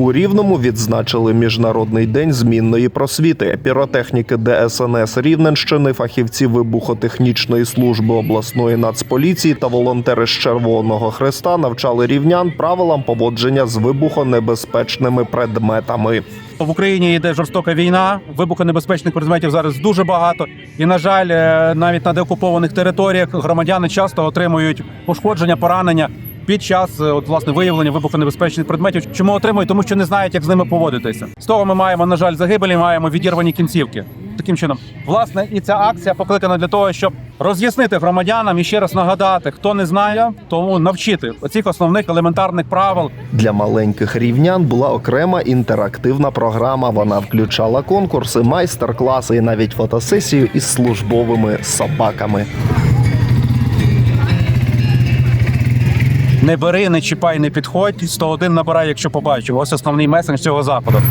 У Рівному відзначили Міжнародний день змінної просвіти. Піротехніки ДСНС Рівненщини, фахівці вибухотехнічної служби обласної нацполіції та волонтери з Червоного Хреста навчали рівнян правилам поводження з вибухонебезпечними предметами. В Україні йде жорстока війна, вибухонебезпечних предметів зараз дуже багато. І, на жаль, е, навіть на деокупованих територіях громадяни часто отримують пошкодження, поранення під час е, от, власне виявлення вибухонебезпечних предметів. Чому отримують? Тому що не знають, як з ними поводитися. З того ми маємо, на жаль, загибелі, маємо відірвані кінцівки. Таким чином, власне, і ця акція покликана для того, щоб роз'яснити громадянам і ще раз нагадати, хто не знає, тому навчити оцих основних елементарних правил Для маленьких рівнян була окрема інтерактивна програма. Вона включала конкурси, майстер-класи і навіть фотосесію із службовими собаками. Не бери, не чіпай, не підходь. 101 набирай, якщо побачив. Ось основний меседж цього заходу.